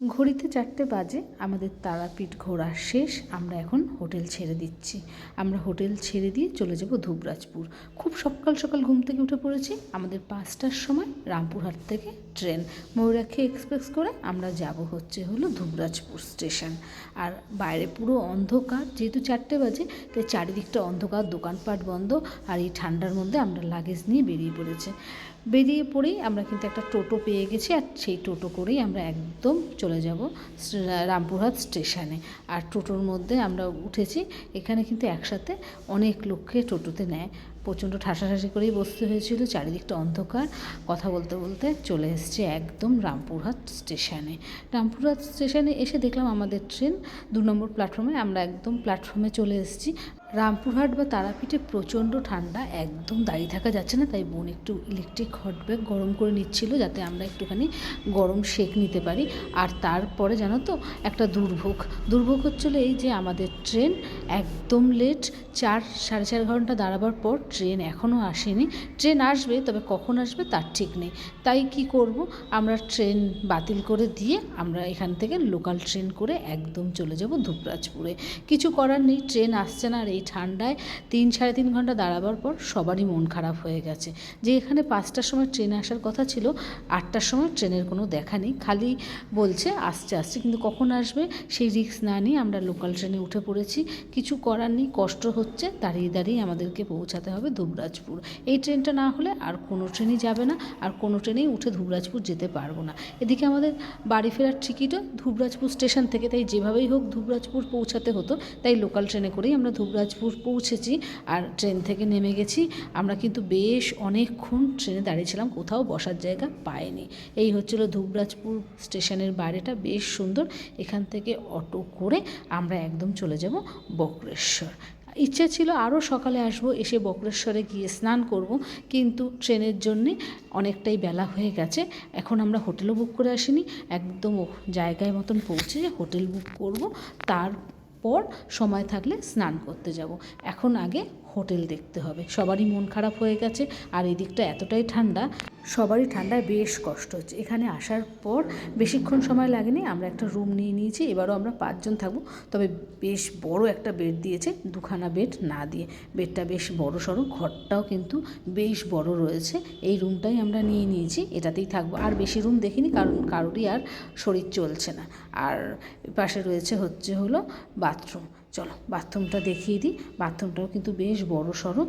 ঘড়িতে চারটে বাজে, আমাদের তারাপীঠ ঘোরা শেষ, আমরা এখন হোটেল ছেড়ে দিচ্ছি। আমরা হোটেল ছেড়ে দিয়ে চলে যাব ধুবরাজপুর। খুব সকাল সকাল ঘুম থেকে উঠে পড়েছি, আমাদের পাঁচটার সময় রামপুরহাট থেকে ট্রেন। ময়ূরাক্ষী এক্সপ্রেস করে আমরা যাব হচ্ছে হলো ধুবরাজপুর স্টেশন। আর বাইরে পুরো অন্ধকার, যেহেতু চারটে বাজে, তাই চারিদিকটা অন্ধকার, দোকানপাট বন্ধ, আর এই ঠান্ডার মধ্যে আমরা লাগেজ নিয়ে বেরিয়ে পড়েছে। বেরিয়ে পড়েই আমরা কিন্তু একটা টোটো পেয়ে গেছি আর সেই টোটো করেই আমরা একদম চলে যাব রামপুরহাট স্টেশনে। আর টোটোর মধ্যে আমরা উঠেছি, এখানে কিন্তু একসাথে অনেক লোককে টোটোতে নেয়। প্রচণ্ড ঠাসাঠাসি করেই বসতে হয়েছিল, চারিদিকটা অন্ধকার। কথা বলতে বলতে চলে এসেছি একদম রামপুরহাট স্টেশনে। রামপুরহাট স্টেশনে এসে দেখলাম আমাদের ট্রেন দু নম্বর প্ল্যাটফর্মে আমরা একদম প্ল্যাটফর্মে চলে এসেছি। রামপুরহাট বা তারাপীঠে প্রচণ্ড ঠান্ডা, একদম দাঁড়িয়ে থাকা যাচ্ছে না, তাই বোন একটু ইলেকট্রিক হট ব্যাগ গরম করে নিচ্ছিল যাতে আমরা একটুখানি গরম শেক নিতে পারি। আর তারপরে জানো তো, একটা দুর্ভোগ। দুর্ভোগ হচ্ছিল এই যে আমাদের ট্রেন একদম লেট চার, সাড়ে চার ঘণ্টা দাঁড়াবার পর ট্রেন এখনও আসেনি। ট্রেন আসবে, তবে কখন আসবে তার ঠিক নেই। তাই কি করব, আমরা ট্রেন বাতিল করে দিয়ে আমরা এখান থেকে লোকাল ট্রেন করে একদম চলে যাব ধূপরাজপুরে। কিছু করার নেই ট্রেন আসছে না আর এই ঠান্ডায় তিন সাড়ে তিন ঘণ্টা দাঁড়াবার পর সবারই মন খারাপ হয়ে গেছে। যে এখানে পাঁচটার সময় ট্রেন আসার কথা ছিল, আটটার সময় ট্রেনের কোনো দেখা নেই। খালি বলছে, আসছে আসছে। কিন্তু কখন আসবে সেই রিস্ক না নিয়ে আমরা লোকাল ট্রেনে উঠে পড়েছি। কিছু করার নেই, কষ্ট হচ্ছে, দাঁড়িয়ে দাঁড়িয়ে আমাদেরকে পৌঁছাতে হবে ধুবরাজপুর এই ট্রেনটা না হলে আর কোনো ট্রেনই যাবে না, আর কোনো ট্রেনেই উঠে ধুবরাজপুর যেতে পারব না। এদিকে আমাদের বাড়ি ফেরার টিকিটও ধুবরাজপুর স্টেশন থেকে, তাই যেভাবেই হোক ধুবরাজপুর পৌঁছাতে হতো, তাই লোকাল ট্রেনে করেই আমরা ধুবরাজপুর পৌঁছেছি আর ট্রেন থেকে নেমে গেছি। আমরা কিন্তু বেশ অনেকক্ষণ ট্রেনে দাঁড়িয়েছিলাম কোথাও বসার জায়গা পাইনি। এই হচ্ছিল ধুবরাজপুর স্টেশনের বাইরেটা বেশ সুন্দর। এখান থেকে অটো করে আমরা একদম চলে যাব বক্রেশ্বর। ইচ্ছে ছিল আরও সকালে আসব, এসে বক্রেশ্বরে গিয়ে স্নান করব, কিন্তু ট্রেনের জন্যে অনেকটাই বেলা হয়ে গেছে। এখন আমরা হোটেলও বুক করে আসিনি। একদম জায়গায় মতন পৌঁছে হোটেল বুক করব। তারপর সময় থাকলে স্নান করতে যাব। এখন আগে হোটেল দেখতে হবে। সবারই মন খারাপ হয়ে গেছে আর এদিকটা এতটাই ঠান্ডা। সবারই ঠান্ডায় বেশ কষ্ট হচ্ছে। এখানে আসার পর বেশিক্ষণ সময় লাগেনি। আমরা একটা রুম নিয়ে নিয়েছি। এবারও আমরা পাঁচজন থাকব। তবে বেশ বড় একটা বেড দিয়েছে দুখানা বেড না দিয়ে। বেডটা বেশ বড় সড়ো। ঘরটাও কিন্তু বেশ বড় রয়েছে। এই রুমটাই আমরা নিয়ে নিয়েছি। এটাতেই থাকব। আর বেশি রুম দেখিনি কারণ কারোরই আর শরীর চলছে না। আর পাশে রয়েছে হচ্ছে হলো বাথরুম। চলো, বাথরুমটা দেখিয়ে দিই। বাথরুমটাও কিন্তু বেশ বড় সড়ো।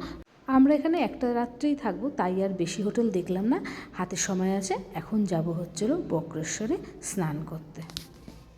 আমরা এখানে একটা রাত্রেই থাকব, তাই আর বেশি হোটেল দেখলাম না। হাতে সময় আছে, এখন যাব হচ্ছিল বক্রেশ্বরে স্নান করতে।